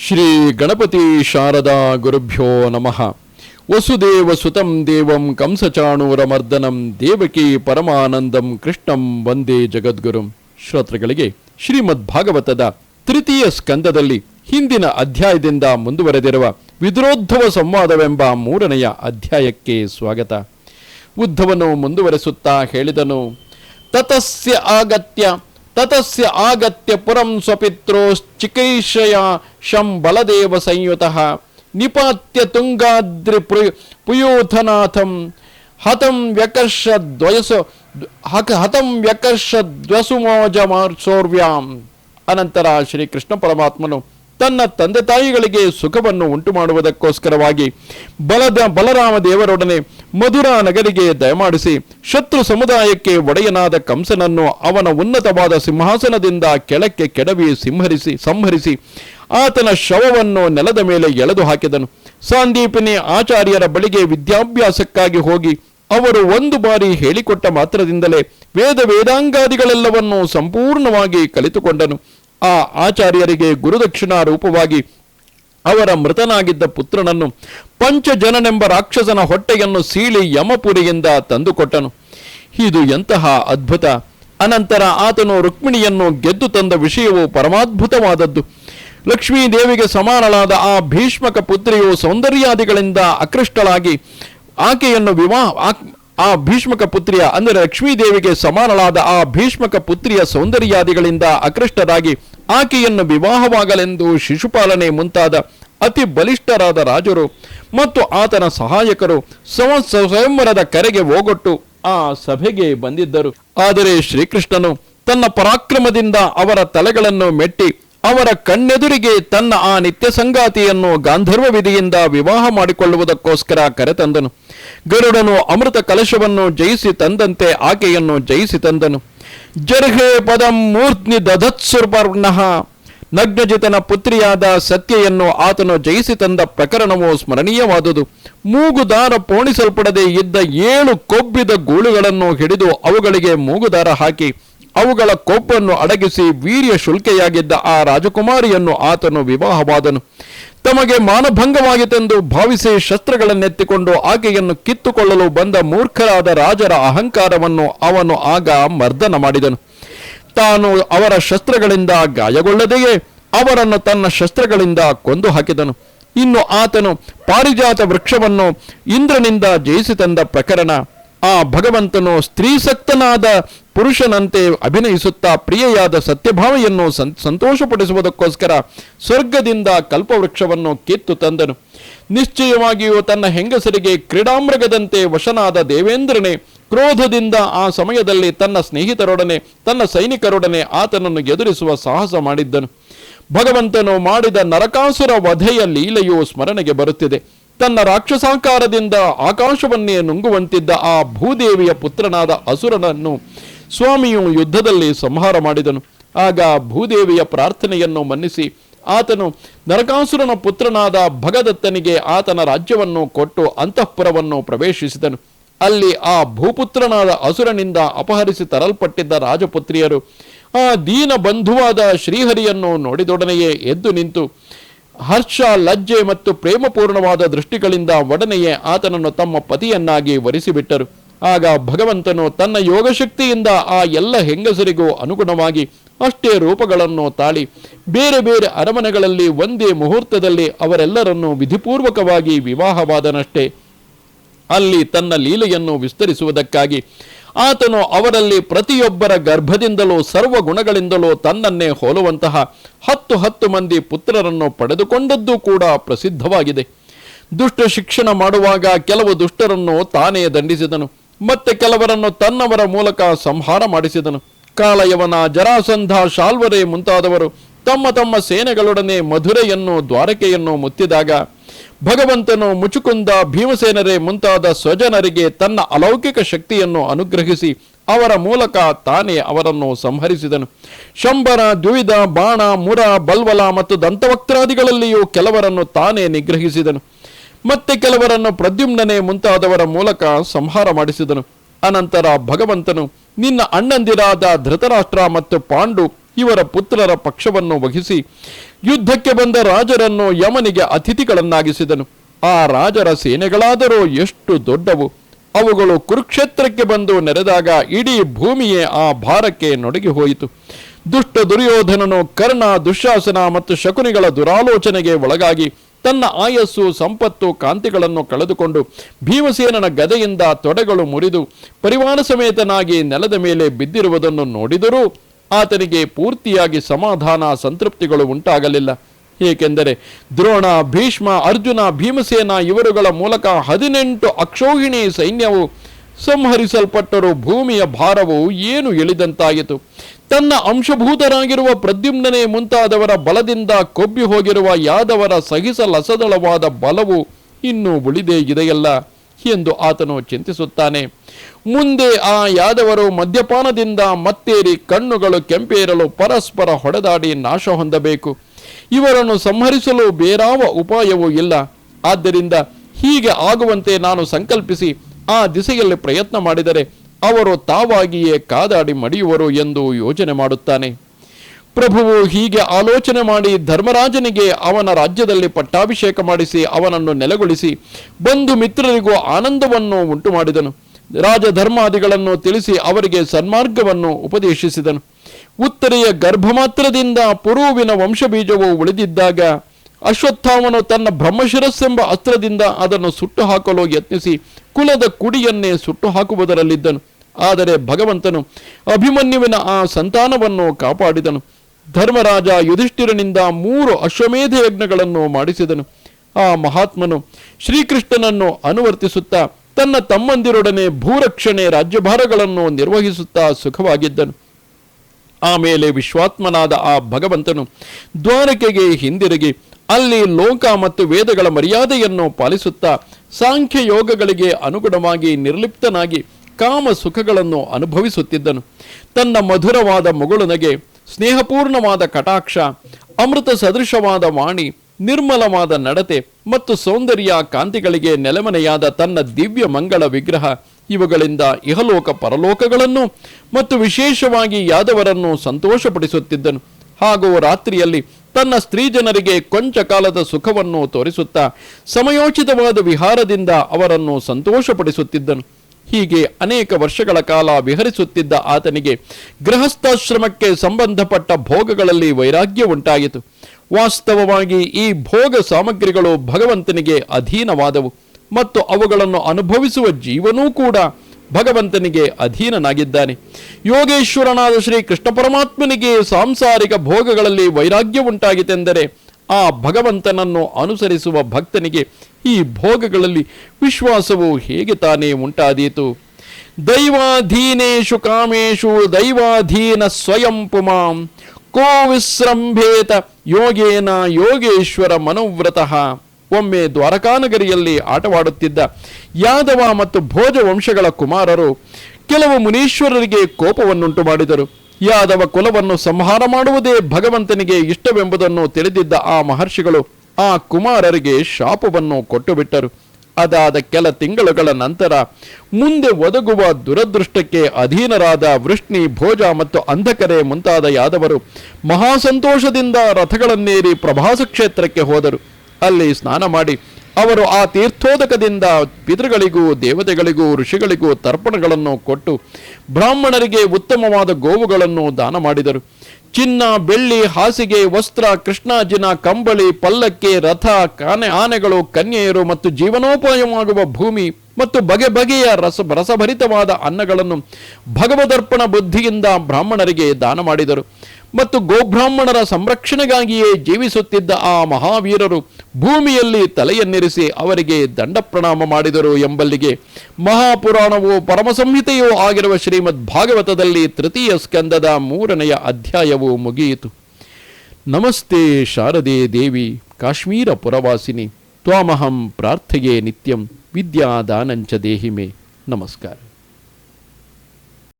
ಶ್ರೀ ಗಣಪತಿ ಶಾರದಾ ಗುರುಭ್ಯೋ ನಮಃ. ವಸುದೇವ ಸುತಂ ದೇವಂ ಕಂಸಚಾಣೂರಮರ್ದನಂ ದೇವಕಿ ಪರಮಾನಂದಂ ಕೃಷ್ಣಂ ವಂದೇ ಜಗದ್ಗುರುಂ. ಶ್ರೋತೃಗಳಿಗೆ ಶ್ರೀಮದ್ ಭಾಗವತದ ತೃತೀಯ ಸ್ಕಂದದಲ್ಲಿ ಹಿಂದಿನ ಅಧ್ಯಾಯದಿಂದ ಮುಂದುವರೆದಿರುವ ವಿದ್ರೋದ್ಧವ ಸಂವಾದವೆಂಬ ಮೂರನೆಯ ಅಧ್ಯಾಯಕ್ಕೆ ಸ್ವಾಗತ. ಉದ್ಧವನು ಮುಂದುವರೆಸುತ್ತಾ ಹೇಳಿದನು, ತತಸ್ಯ ಆಗತ್ಯ తతస్య ఆగత్య పురం స్వపిత్రోశ్చికైషయా శం బలదేవ సంయుత. నిపాత్య తుంగాద్రి పుయోధనాథం హతం వ్యకర్ష ద్వయసు హతం వ్యకర్ష ద్వసుమోజమార్చోర్వ్యాం అనంతర శ్రీకృష్ణ పరమాత్మను ತನ್ನ ತಂದೆ ತಾಯಿಗಳಿಗೆ ಸುಖವನ್ನು ಉಂಟು ಮಾಡುವುದಕ್ಕೋಸ್ಕರವಾಗಿ ಬಲದ ಬಲರಾಮ ದೇವರೊಡನೆ ಮಧುರಾ ನಗರಿಗೆ ದಯಮಾಡಿಸಿ ಶತ್ರು ಸಮುದಾಯಕ್ಕೆ ಒಡೆಯನಾದ ಕಂಸನನ್ನು ಅವನ ಉನ್ನತವಾದ ಸಿಂಹಾಸನದಿಂದ ಕೆಳಕ್ಕೆ ಕೆಡವಿ ಸಿಂಹರಿಸಿ ಸಂಹರಿಸಿ ಆತನ ಶವವನ್ನು ನೆಲದ ಮೇಲೆ ಎಳೆದು ಹಾಕಿದನು. ಸಾಂದೀಪಿನಿ ಆಚಾರ್ಯರ ಬಳಿಗೆ ವಿದ್ಯಾಭ್ಯಾಸಕ್ಕಾಗಿ ಹೋಗಿ ಅವರು ಒಂದು ಬಾರಿ ಹೇಳಿಕೊಟ್ಟ ಮಾತ್ರದಿಂದಲೇ ವೇದ ವೇದಾಂಗಾದಿಗಳೆಲ್ಲವನ್ನೂ ಸಂಪೂರ್ಣವಾಗಿ ಕಲಿತುಕೊಂಡನು. ಆ ಆಚಾರ್ಯರಿಗೆ ಗುರುದಕ್ಷಿಣ ರೂಪವಾಗಿ ಅವರ ಮೃತನಾಗಿದ್ದ ಪುತ್ರನನ್ನು ಪಂಚಜನನೆಂಬ ರಾಕ್ಷಸನ ಹೊಟ್ಟೆಯನ್ನು ಸೀಳಿ ಯಮಪುರಿಯಿಂದ ತಂದುಕೊಟ್ಟನು. ಇದು ಎಂತಹ ಅದ್ಭುತ! ಅನಂತರ ಆತನು ರುಕ್ಮಿಣಿಯನ್ನು ಗೆದ್ದು ತಂದ ವಿಷಯವು ಪರಮಾದ್ಭುತವಾದದ್ದು. ಲಕ್ಷ್ಮೀದೇವಿಗೆ ಸಮಾನಳಾದ ಆ ಭೀಷ್ಮಕ ಪುತ್ರಿಯು ಸೌಂದರ್ಯಾದಿಗಳಿಂದ ಆಕೃಷ್ಟಳಾಗಿ ಆಕೆಯನ್ನು ವಿವಾಹ ಆ ಭೀಷ್ಮಕ ಪುತ್ರಿಯ, ಅಂದರೆ ಲಕ್ಷ್ಮೀದೇವಿಗೆ ಸಮಾನಳಾದ ಆ ಭೀಷ್ಮಕ ಪುತ್ರಿಯ ಸೌಂದರ್ಯಾದಿಗಳಿಂದ ಆಕೃಷ್ಟರಾಗಿ ಆಕೆಯನ್ನು ವಿವಾಹವಾಗಲೆಂದು ಶಿಶುಪಾಲನೆ ಮುಂತಾದ ಅತಿ ಬಲಿಷ್ಠರಾದ ರಾಜರು ಮತ್ತು ಆತನ ಸಹಾಯಕರು ಸ್ವಯಂವರದ ಕರೆಗೆ ಹೋಗೊಟ್ಟು ಆ ಸಭೆಗೆ ಬಂದಿದ್ದರು. ಆದರೆ ಶ್ರೀಕೃಷ್ಣನು ತನ್ನ ಪರಾಕ್ರಮದಿಂದ ಅವರ ತಲೆಗಳನ್ನು ಮೆಟ್ಟಿ ಅವರ ಕಣ್ಣೆದುರಿಗೆ ತನ್ನ ಆ ನಿತ್ಯ ಸಂಗಾತಿಯನ್ನು ಗಾಂಧರ್ವ ವಿಧಿಯಿಂದ ವಿವಾಹ ಮಾಡಿಕೊಳ್ಳುವುದಕ್ಕೋಸ್ಕರ ಕರೆತಂದನು. ಗರುಡನು ಅಮೃತ ಕಲಶವನ್ನು ಜಯಿಸಿ ತಂದಂತೆ ಆಕೆಯನ್ನು ಜಯಿಸಿ ತಂದನು. ಜರ್ಹೆ ಪದಂ ಮೂರ್ತ್ನಿ ದಧತ್ಸುರ್ಪರ್ಣಃ ನಗ್ನಜಿತನ ಪುತ್ರಿಯಾದ ಸತ್ಯೆಯನ್ನು ಆತನು ಜಯಿಸಿ ತಂದ ಪ್ರಕರಣವು ಸ್ಮರಣೀಯವಾದುದು. ಮೂಗುದಾರ ಪೋಣಿಸಲ್ಪಡದೆ ಇದ್ದ ಏಳು ಕೊಬ್ಬಿದ ಗೂಳುಗಳನ್ನು ಹಿಡಿದು ಅವುಗಳಿಗೆ ಮೂಗುದಾರ ಹಾಕಿ ಅವುಗಳ ಕೊಬ್ಬನ್ನು ಅಡಗಿಸಿ ವೀರ್ಯ ಶುಲ್ಕೆಯಾಗಿದ್ದ ಆ ರಾಜಕುಮಾರಿಯನ್ನು ಆತನು ವಿವಾಹವಾದನು. ತಮಗೆ ಮಾನಭಂಗವಾಗಿತೆಂದು ಭಾವಿಸಿ ಶಸ್ತ್ರಗಳನ್ನೆತ್ತಿಕೊಂಡು ಆಕೆಯನ್ನು ಕಿತ್ತುಕೊಳ್ಳಲು ಬಂದ ಮೂರ್ಖರಾದ ರಾಜರ ಅಹಂಕಾರವನ್ನು ಅವನು ಆಗ ಮರ್ದನ ಮಾಡಿದನು. ತಾನು ಅವರ ಶಸ್ತ್ರಗಳಿಂದ ಗಾಯಗೊಳ್ಳದೆಯೇ? ಅವರನ್ನು ತನ್ನ ಶಸ್ತ್ರಗಳಿಂದ ಕೊಂದು ಹಾಕಿದನು. ಇನ್ನು ಆತನು ಪಾರಿಜಾತ ವೃಕ್ಷವನ್ನು ಇಂದ್ರನಿಂದ ಜಯಿಸಿ ತಂದ ಪ್ರಕರಣ. ಆ ಭಗವಂತನು ಸ್ತ್ರೀಸಕ್ತನಾದ ಪುರುಷನಂತೆ ಅಭಿನಯಿಸುತ್ತಾ ಪ್ರಿಯೆಯಾದ ಸತ್ಯಭಾವೆಯನ್ನು ಸಂ, ಸಂತೋಷಪಡಿಸುವುದಕ್ಕೋಸ್ಕರ ಸ್ವರ್ಗದಿಂದ ಕಲ್ಪವೃಕ್ಷವನ್ನು ಕಿತ್ತು ತಂದನು. ನಿಶ್ಚಯವಾಗಿಯೂ ತನ್ನ ಹೆಂಗಸರಿಗೆ ಕ್ರೀಡಾಮೃಗದಂತೆ ವಶನಾದ ದೇವೇಂದ್ರನೇ ಕ್ರೋಧದಿಂದ ಆ ಸಮಯದಲ್ಲಿ ತನ್ನ ಸ್ನೇಹಿತರೊಡನೆ, ತನ್ನ ಸೈನಿಕರೊಡನೆ ಆತನನ್ನು ಎದುರಿಸುವ ಸಾಹಸ ಮಾಡಿದ್ದನು. ಭಗವಂತನು ಮಾಡಿದ ನರಕಾಸುರ ವಧೆಯ ಲೀಲೆಯು ಸ್ಮರಣೆಗೆ ಬರುತ್ತಿದೆ. ತನ್ನ ರಾಕ್ಷಸಾಕಾರದಿಂದ ಆಕಾಶವನ್ನೇ ನುಂಗುವಂತಿದ್ದ ಆ ಭೂದೇವಿಯ ಪುತ್ರನಾದ ಅಸುರನನ್ನು ಸ್ವಾಮಿಯು ಯುದ್ಧದಲ್ಲಿ ಸಂಹಾರ ಮಾಡಿದನು. ಆಗ ಭೂದೇವಿಯ ಪ್ರಾರ್ಥನೆಯನ್ನು ಮನ್ನಿಸಿ, ಆತನು ನರಕಾಸುರನ ಪುತ್ರನಾದ ಭಗದತ್ತನಿಗೆ ಆತನ ರಾಜ್ಯವನ್ನು ಕೊಟ್ಟು ಅಂತಃಪುರವನ್ನು ಪ್ರವೇಶಿಸಿದನು. ಅಲ್ಲಿ ಆ ಭೂಪುತ್ರನಾದ ಅಸುರನಿಂದ ಅಪಹರಿಸಿ ತರಲ್ಪಟ್ಟಿದ್ದ ರಾಜಪುತ್ರಿಯರು ಆ ದೀನ ಬಂಧುವಾದ ಶ್ರೀಹರಿಯನ್ನು ನೋಡಿದೊಡನೆಯೇ ಎದ್ದು ನಿಂತು, ಹರ್ಷ, ಲಜ್ಜೆ ಮತ್ತು ಪ್ರೇಮಪೂರ್ಣವಾದ ದೃಷ್ಟಿಗಳಿಂದ ಒಡನೆಯೇ ಆತನನ್ನು ತಮ್ಮ ಪತಿಯನ್ನಾಗಿ ವರಿಸಿಬಿಟ್ಟರು. ಆಗ ಭಗವಂತನು ತನ್ನ ಯೋಗಶಕ್ತಿಯಿಂದ ಆ ಎಲ್ಲ ಹೆಂಗಸರಿಗೂ ಅನುಗುಣವಾಗಿ ಅಷ್ಟೇ ರೂಪಗಳನ್ನು ತಾಳಿ ಬೇರೆ ಬೇರೆ ಅರಮನೆಗಳಲ್ಲಿ ಒಂದೇ ಮುಹೂರ್ತದಲ್ಲಿ ಅವರೆಲ್ಲರನ್ನು ವಿಧಿಪೂರ್ವಕವಾಗಿ ವಿವಾಹವಾದನಷ್ಟೇ. ಅಲ್ಲಿ ತನ್ನ ಲೀಲೆಯನ್ನು ವಿಸ್ತರಿಸುವುದಕ್ಕಾಗಿ ಆತನು ಅವರಲ್ಲಿ ಪ್ರತಿಯೊಬ್ಬರ ಗರ್ಭದಿಂದಲೂ ಸರ್ವ ಗುಣಗಳಿಂದಲೂ ತನ್ನನ್ನೇ ಹೋಲುವಂತಹ ಹತ್ತು ಹತ್ತು ಮಂದಿ ಪುತ್ರರನ್ನು ಪಡೆದುಕೊಂಡದ್ದು ಕೂಡ ಪ್ರಸಿದ್ಧವಾಗಿದೆ. ದುಷ್ಟ ಶಿಕ್ಷಣ ಮಾಡುವಾಗ ಕೆಲವು ದುಷ್ಟರನ್ನು ತಾನೇ ದಂಡಿಸಿದನು. ಮತ್ತೆ ಕೆಲವರನ್ನು ತನ್ನವರ ಮೂಲಕ ಸಂಹಾರ ಮಾಡಿಸಿದನು. ಕಾಲಯವನ ಜರಾಸಂಧ ಶಾಲ್ವರೆ ಮುಂತಾದವರು ತಮ್ಮ ತಮ್ಮ ಸೇನೆಗಳೊಡನೆ ಮಧುರೆಯನ್ನು ದ್ವಾರಕೆಯನ್ನು ಮುತ್ತಿದಾಗ ಭಗವಂತನು ಮುಚುಕುಂದ ಭೀಮಸೇನರೇ ಮುಂತಾದ ಸ್ವಜನರಿಗೆ ತನ್ನ ಅಲೌಕಿಕ ಶಕ್ತಿಯನ್ನು ಅನುಗ್ರಹಿಸಿ ಅವರ ಮೂಲಕ ತಾನೇ ಅವರನ್ನು ಸಂಹರಿಸಿದನು. ಶಂಬರ ದ್ವಿಧ ಬಾಣ, ಮುರ, ಬಲ್ವಲ ಮತ್ತು ದಂತವಕ್ತಾದಿಗಳಲ್ಲಿಯೂ ಕೆಲವರನ್ನು ತಾನೇ ನಿಗ್ರಹಿಸಿದನು. ಮತ್ತೆ ಕೆಲವರನ್ನು ಪ್ರದ್ಯುಮ್ನೇ ಮುಂತಾದವರ ಮೂಲಕ ಸಂಹಾರ ಮಾಡಿಸಿದನು. ಅನಂತರ ಭಗವಂತನು, ನಿನ್ನ ಅಣ್ಣಂದಿರಾದ ಧೃತರಾಷ್ಟ್ರ ಮತ್ತು ಪಾಂಡು ಇವರ ಪುತ್ರರ ಪಕ್ಷವನ್ನು ವಹಿಸಿ ಯುದ್ಧಕ್ಕೆ ಬಂದ ರಾಜರನ್ನು ಯಮನಿಗೆ ಅತಿಥಿಗಳನ್ನಾಗಿಸಿದನು. ಆ ರಾಜರ ಸೇನೆಗಳಾದರೂ ಎಷ್ಟು ದೊಡ್ಡವು. ಅವುಗಳು ಕುರುಕ್ಷೇತ್ರಕ್ಕೆ ಬಂದು ನೆರೆದಾಗ ಇಡೀ ಭೂಮಿಯೇ ಆ ಭಾರಕ್ಕೆ ನೊಡಗಿ ಹೋಯಿತು. ದುಷ್ಟ ದುರ್ಯೋಧನನು ಕರ್ಣ, ದುಶಾಸನ ಮತ್ತು ಶಕುನಿಗಳ ದುರಾಲೋಚನೆಗೆ ಒಳಗಾಗಿ ತನ್ನ ಆಯಸ್ಸು, ಸಂಪತ್ತು, ಕಾಂತಿಗಳನ್ನು ಕಳೆದುಕೊಂಡು ಭೀಮಸೇನನ ಗದೆಯಿಂದ ತೊಡೆಗಳು ಮುರಿದು ಪರಿವಾರ ಸಮೇತನಾಗಿ ನೆಲದ ಮೇಲೆ ಬಿದ್ದಿರುವುದನ್ನು ನೋಡಿದರೂ ಆತನಿಗೆ ಪೂರ್ತಿಯಾಗಿ ಸಮಾಧಾನ, ಸಂತೃಪ್ತಿಗಳು ಉಂಟಾಗಲಿಲ್ಲ. ಏಕೆಂದರೆ ದ್ರೋಣ, ಭೀಷ್ಮ, ಅರ್ಜುನ, ಭೀಮಸೇನ ಇವರುಗಳ ಮೂಲಕ ಹದಿನೆಂಟು ಅಕ್ಷೋಹಿಣಿ ಸೈನ್ಯವು ಸಂಹರಿಸಲ್ಪಟ್ಟರೂ ಭೂಮಿಯ ಭಾರವು ಏನು ಇಳಿದಂತಾಯಿತು ತನ್ನ ಅಂಶಭೂತರಾಗಿರುವ ಪ್ರದ್ಯುಮ್ನೇ ಮುಂತಾದವರ ಬಲದಿಂದ ಕೊಬ್ಬಿ ಹೋಗಿರುವ ಯಾದವರ ಸಹಿಸಲಸದಳವಾದ ಬಲವು ಇನ್ನೂ ಉಳಿದೇ ಇದೆಯಲ್ಲ ಎಂದು ಆತನು ಚಿಂತಿಸುತ್ತಾನೆ. ಮುಂದೆ ಆ ಯಾದವರು ಮದ್ಯಪಾನದಿಂದ ಮತ್ತೇರಿ ಕಣ್ಣುಗಳು ಕೆಂಪೇರಲು ಪರಸ್ಪರ ಹೊಡೆದಾಡಿ ನಾಶ ಹೊಂದಬೇಕು. ಇವರನ್ನು ಸಂಹರಿಸಲು ಬೇರಾವ ಉಪಾಯವೂ ಇಲ್ಲ. ಆದ್ದರಿಂದ ಹೀಗೆ ಆಗುವಂತೆ ನಾನು ಸಂಕಲ್ಪಿಸಿ ಆ ದಿಸೆಯಲ್ಲಿ ಪ್ರಯತ್ನ ಮಾಡಿದರೆ ಅವರು ತಾವಾಗಿಯೇ ಕಾದಾಡಿ ಮಡಿಯುವರು ಎಂದು ಯೋಚನೆ ಮಾಡುತ್ತಾನೆ. ಪ್ರಭುವು ಹೀಗೆ ಆಲೋಚನೆ ಮಾಡಿ ಧರ್ಮರಾಜನಿಗೆ ಅವನ ರಾಜ್ಯದಲ್ಲಿ ಪಟ್ಟಾಭಿಷೇಕ ಮಾಡಿಸಿ ಅವನನ್ನು ನೆಲೆಗೊಳಿಸಿ ಬಂಧು ಮಿತ್ರರಿಗೂ ಆನಂದವನ್ನು ಉಂಟು ಮಾಡಿದನು ರಾಜಧರ್ಮಾದಿಗಳನ್ನು ತಿಳಿಸಿ ಅವರಿಗೆ ಸನ್ಮಾರ್ಗವನ್ನು ಉಪದೇಶಿಸಿದನು. ಉತ್ತರೆಯ ಗರ್ಭಮಾತ್ರದಿಂದ ಪುರುವಿನ ವಂಶಬೀಜವು ಉಳಿದಿದ್ದಾಗ ಅಶ್ವತ್ಥಾಮನು ತನ್ನ ಬ್ರಹ್ಮಶಿರಸ್ಸೆಂಬ ಅಸ್ತ್ರದಿಂದ ಅದನ್ನು ಸುಟ್ಟು ಹಾಕಲು ಯತ್ನಿಸಿ ಕುಲದ ಕುಡಿಯನ್ನೇ ಸುಟ್ಟು ಹಾಕುವುದರಲ್ಲಿದ್ದನು ಆದರೆ ಭಗವಂತನು ಅಭಿಮನ್ಯುವಿನ ಆ ಸಂತಾನವನ್ನು ಕಾಪಾಡಿದನು. ಧರ್ಮರಾಜ ಯುಧಿಷ್ಠಿರನಿಂದ ಮೂರು ಅಶ್ವಮೇಧ ಯಜ್ಞಗಳನ್ನು ಮಾಡಿಸಿದನು. ಆ ಮಹಾತ್ಮನು ಶ್ರೀಕೃಷ್ಣನನ್ನು ಅನುವರ್ತಿಸುತ್ತಾ ತನ್ನ ತಮ್ಮಂದಿರೊಡನೆ ಭೂರಕ್ಷಣೆ ರಾಜ್ಯಭಾರಗಳನ್ನು ನಿರ್ವಹಿಸುತ್ತಾ ಸುಖವಾಗಿದ್ದನು. ಆಮೇಲೆ ವಿಶ್ವಾತ್ಮನಾದ ಆ ಭಗವಂತನು ದ್ವಾರಕೆಗೆ ಹಿಂದಿರುಗಿ ಅಲ್ಲಿ ಲೋಕ ಮತ್ತು ವೇದಗಳ ಮರ್ಯಾದೆಯನ್ನು ಪಾಲಿಸುತ್ತಾ ಸಾಂಖ್ಯ ಯೋಗಗಳಿಗೆ ಅನುಗುಣವಾಗಿ ನಿರ್ಲಿಪ್ತನಾಗಿ ಕಾಮ ಸುಖಗಳನ್ನು ಅನುಭವಿಸುತ್ತಿದ್ದನು. ತನ್ನ ಮಧುರವಾದ ಮುಗುಳುನಗೆ ಸ್ನೇಹಪೂರ್ಣವಾದ ಕಟಾಕ್ಷ, ಅಮೃತ ಸದೃಶವಾದ ವಾಣಿ, ನಿರ್ಮಲವಾದ ನಡತೆ ಮತ್ತು ಸೌಂದರ್ಯ ಕಾಂತಿಗಳಿಗೆ ನೆಲೆಮನೆಯಾದ ತನ್ನ ದಿವ್ಯ ಮಂಗಳ ವಿಗ್ರಹ, ಇವುಗಳಿಂದ ಇಹಲೋಕ ಪರಲೋಕಗಳನ್ನು ಮತ್ತು ವಿಶೇಷವಾಗಿ ಯಾದವರನ್ನು ಸಂತೋಷಪಡಿಸುತ್ತಿದ್ದನು. ಹಾಗೂ ರಾತ್ರಿಯಲ್ಲಿ ತನ್ನ ಸ್ತ್ರೀ ಜನರಿಗೆ ಕೊಂಚ ಕಾಲದ ಸುಖವನ್ನು ತೋರಿಸುತ್ತಾ ಸಮಯೋಚಿತವಾದ ವಿಹಾರದಿಂದ ಅವರನ್ನು ಸಂತೋಷಪಡಿಸುತ್ತಿದ್ದನು. ಹೀಗೆ ಅನೇಕ ವರ್ಷಗಳ ಕಾಲ ವಿಹರಿಸುತ್ತಿದ್ದ ಆತನಿಗೆ ಗೃಹಸ್ಥಾಶ್ರಮಕ್ಕೆ ಸಂಬಂಧಪಟ್ಟ ಭೋಗಗಳಲ್ಲಿ ವೈರಾಗ್ಯ ಉಂಟಾಯಿತು. ವಾಸ್ತವವಾಗಿ ಈ ಭೋಗ ಸಾಮಗ್ರಿಗಳು ಭಗವಂತನಿಗೆ ಅಧೀನವಾದವು ಮತ್ತು ಅವುಗಳನ್ನು ಅನುಭವಿಸುವ ಜೀವನೂ ಕೂಡ ಭಗವಂತನಿಗೆ ಅಧೀನನಾಗಿದ್ದಾನೆ. ಯೋಗೇಶ್ವರನಾದ ಶ್ರೀ ಕೃಷ್ಣ ಪರಮಾತ್ಮನಿಗೆ ಸಾಂಸಾರಿಕ ಭೋಗಗಳಲ್ಲಿ ವೈರಾಗ್ಯ ಉಂಟಾಗಿತೆಂದರೆ ಆ ಭಗವಂತನನ್ನು ಅನುಸರಿಸುವ ಭಕ್ತನಿಗೆ ಈ ಭೋಗಗಳಲ್ಲಿ ವಿಶ್ವಾಸವು ಹೇಗೆ ತಾನೇ ಉಂಟಾದೀತು? ದೈವಾಧೀನೇಶು ಕಾಮೇಶು ದೈವಾಧೀನ ಸ್ವಯಂ ಪುಮಾಂ ಕೋ ವಿಶ್ರಂಭೇತ ಯೋಗೇನ ಯೋಗೇಶ್ವರ ಮನೋವ್ರತಃ. ಒಮ್ಮೆ ದ್ವಾರಕಾನಗರಿಯಲ್ಲಿ ಆಟವಾಡುತ್ತಿದ್ದ ಯಾದವ ಮತ್ತು ಭೋಜ ವಂಶಗಳ ಕುಮಾರರು ಕೆಲವು ಮುನೀಶ್ವರರಿಗೆ ಕೋಪವನ್ನುಂಟು ಮಾಡಿದರು. ಯಾದವ ಕುಲವನ್ನು ಸಂಹಾರ ಮಾಡುವುದೇ ಭಗವಂತನಿಗೆ ಇಷ್ಟವೆಂಬುದನ್ನು ತಿಳಿದಿದ್ದ ಆ ಮಹರ್ಷಿಗಳು ಆ ಕುಮಾರರಿಗೆ ಶಾಪವನ್ನು ಕೊಟ್ಟು ಬಿಟ್ಟರು ಅದಾದ ಕೆಲ ತಿಂಗಳುಗಳ ನಂತರ ಮುಂದೆ ಒದಗುವ ದುರದೃಷ್ಟಕ್ಕೆ ಅಧೀನರಾದ ವೃಷ್ಣಿ, ಭೋಜ ಮತ್ತು ಅಂಧಕರೆ ಮುಂತಾದ ಯಾದವರು ಮಹಾಸಂತೋಷದಿಂದ ರಥಗಳನ್ನೇರಿ ಪ್ರಭಾಸ ಕ್ಷೇತ್ರಕ್ಕೆ ಹೋದರು. ಅಲ್ಲಿ ಸ್ನಾನ ಮಾಡಿ ಅವರು ಆ ತೀರ್ಥೋದಕದಿಂದ ಪಿತೃಗಳಿಗೂ, ದೇವತೆಗಳಿಗೂ, ಋಷಿಗಳಿಗೂ ತರ್ಪಣಗಳನ್ನು ಕೊಟ್ಟು ಬ್ರಾಹ್ಮಣರಿಗೆ ಉತ್ತಮವಾದ ಗೋವುಗಳನ್ನು ದಾನ ಮಾಡಿದರು. ಚಿನ್ನ, ಬೆಳ್ಳಿ, ಹಾಸಿಗೆ, ವಸ್ತ್ರ ಕೃಷ್ಣಾಜಿನ ಕಂಬಳಿ, ಪಲ್ಲಕ್ಕಿ, ರಥ, ಕಾನೆ, ಆನೆಗಳು, ಕನ್ಯೆಯರು ಮತ್ತು ಜೀವನೋಪಾಯವಾಗುವ ಭೂಮಿ ಮತ್ತು ಬಗೆ ಬಗೆಯ ರಸ, ರಸಭರಿತವಾದ ಅನ್ನಗಳನ್ನು ಭಗವದರ್ಪಣ ಬುದ್ಧಿಯಿಂದ ಬ್ರಾಹ್ಮಣರಿಗೆ ದಾನ ಮಾಡಿದರು. ಮತ್ತು ಗೋಬ್ರಾಹ್ಮಣರ ಸಂರಕ್ಷಣೆಗಾಗಿಯೇ ಜೀವಿಸುತ್ತಿದ್ದ ಆ ಮಹಾವೀರರು ಭೂಮಿಯಲ್ಲಿ ತಲೆಯನ್ನಿರಿಸಿ ಅವರಿಗೆ ದಂಡ ಪ್ರಣಾಮ ಮಾಡಿದರು ಎಂಬಲ್ಲಿಗೆ ಮಹಾಪುರಾಣವು ಪರಮಸಂಹಿತೆಯೂ ಆಗಿರುವ ಶ್ರೀಮದ್ ಭಾಗವತದಲ್ಲಿ ತೃತೀಯ ಸ್ಕಂದದ ಮೂರನೆಯ ಅಧ್ಯಾಯವು ಮುಗಿಯಿತು. ನಮಸ್ತೆ ಶಾರದೆ ದೇವಿ, ಕಾಶ್ಮೀರ ಪುರವಾಸಿನಿ, ತ್ವಾಮಹಂ ಪ್ರಾರ್ಥೆಯೇ ನಿತ್ಯಂ, ವಿದ್ಯಾದಾನಂಚ ದೇಹಿಮೆ. ನಮಸ್ಕಾರ.